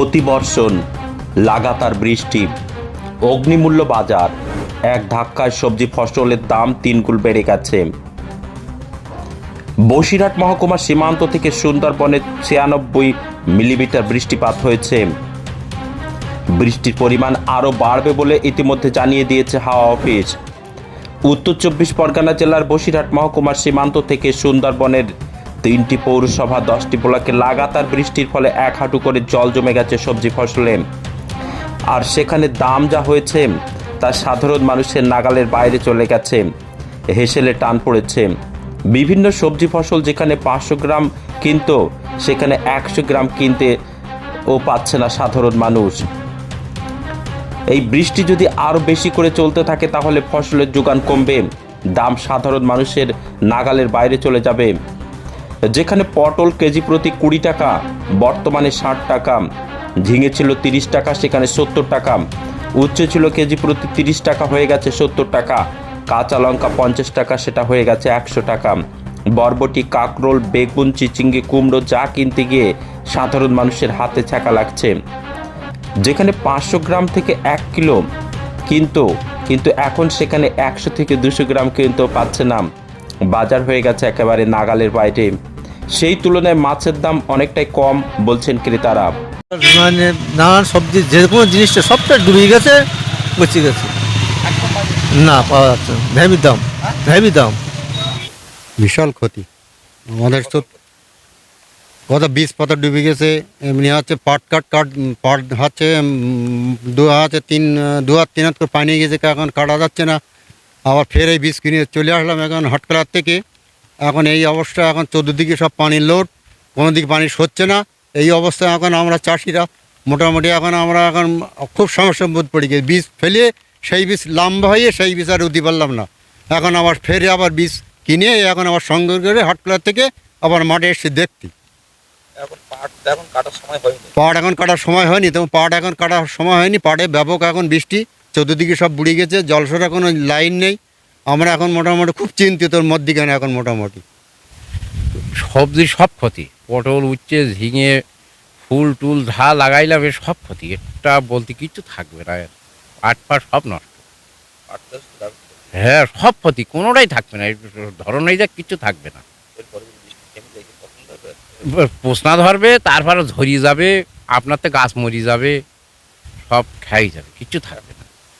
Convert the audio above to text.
অতিবর্ষণ, লাগাতার বৃষ্টি, অগ্নিমূল্য বাজার, এক ধাক্কায় সবজি ফসলের দাম তিনগুণ বেড়ে গেছে। বসিরহাট মহকুমার সীমান্ত থেকে সুন্দরবনে ছিয়ানব্বই মিলিমিটার বৃষ্টিপাত হয়েছে। বৃষ্টির পরিমাণ আরও বাড়বে বলে ইতিমধ্যে জানিয়ে দিয়েছে হাওয়া অফিস। উত্তর চব্বিশ পরগনা জেলার বসিরহাট মহকুমার সীমান্ত থেকে সুন্দরবনের তিনটি পৌরসভা, দশটি ব্লকে লাগাতার বৃষ্টির ফলে এক হাঁটু করে জল জমে গেছে সবজি ফসলে আর সেখানে দাম যা হয়েছে, তা সাধারণ মানুষের নাগালের বাইরে চলে গেছে। হেসেলে টান পড়েছে। বিভিন্ন সবজি ফসল যেখানে পাঁচশো গ্রাম কিনতো, সেখানে একশো গ্রাম কিনতে ও পাচ্ছে না সাধারণ মানুষ। এই বৃষ্টি যদি আরও বেশি করে চলতে থাকে, তাহলে ফসলের যোগান কমবে। দাম সাধারণ মানুষের নাগালের বাইরে চলে যাবে। যেখানে পটল কেজি প্রতি কুড়ি টাকা, বর্তমানে ষাট টাকা। ঝিঙে ছিল তিরিশ টাকা, সেখানে সত্তর টাকা। উচ্ছে ছিল কেজি প্রতি তিরিশ টাকা হয়ে গেছে সত্তর টাকা। কাঁচা লঙ্কা পঞ্চাশ টাকা, সেটা হয়ে গেছে একশো টাকা। বরবটি, কাকরোল, বেগুন, চিচিঙ্গি, কুমড়ো যা কিনতে গিয়ে সাধারণ মানুষের হাতে ছ্যাঁকা লাগছে। যেখানে পাঁচশো গ্রাম থেকে এক কিলো কিন্তু কিন্তু এখন সেখানে একশো থেকে দুশো গ্রাম কিন্তু পাচ্ছে না। বাজার হয়ে গেছে একেবারে নাগালের বাইরে। সেই তুলনায় মাছের দাম অনেকটাই কম বলছেন ক্রেতারা। মানে নানান সবজি যে কোনো জিনিসটা সবটা ডুবে গেছে বেঁচে গেছে। না পাওয়া যাচ্ছে ভ্যাবি দাম ভ্যাবি দাম। বিশাল ক্ষতি। আমাদের তো কত বীজ পাতা ডুবে গেছে এমনি হচ্ছে পাট কাট কাট পাট হচ্ছে দু হাতে তিন দু হাত তিন হাত করে পানি গেছে এখন কাটা যাচ্ছে না। আবার ফের এই বীজ কিনে চলে আসলাম এখন হটকলার থেকে। এখন এই অবস্থা এখন চতুর্দিকে সব পানির লোড কোনো দিকে পানি সরছে না। এই অবস্থায় এখন আমরা চাষিরা মোটামুটি এখন আমরা এখন খুব সমস্যার মধ্যে পড়ে গেছি বীজ ফেলিয়ে সেই বীজ লম্বা হয়ে সেই বীজ আর উদি পারলাম না। এখন আবার ফেরে আবার বীজ কিনে এখন আবার সংগ্রহ করে হটকলার থেকে আবার মাঠে এসে দেখতি পাট এখন কাটার সময় হয়নি। পাট এখন কাটার সময় হয়নি তো পাট এখন কাটার সময় হয়নি। পাটে ব্যাপক এখন বৃষ্টি চতুর্দিকে সব বুড়ে গেছে জলসরা কোনো লাইন নেই। আমরা এখন মোটামুটি খুব চিন্তিত মধ্যিখানে এখন মোটামুটি সবজি সব ক্ষতি, পটল, উচ্ছে, ঝিঙে, ফুল, টুল ধা লাগাইলাম এ সব ক্ষতি, এটা বলতে কিছু থাকবে না। পাট পাট সব নষ্ট। হ্যাঁ সব ক্ষতি, কোনোটাই থাকবে না, এই ধরনেই যা কিছু থাকবে না পোষনা ধরবে, তারপরে ধরিয়ে যাবে, আপনার তো গাছ মরি যাবে, সব খাই যাবে কিছু থাকবে না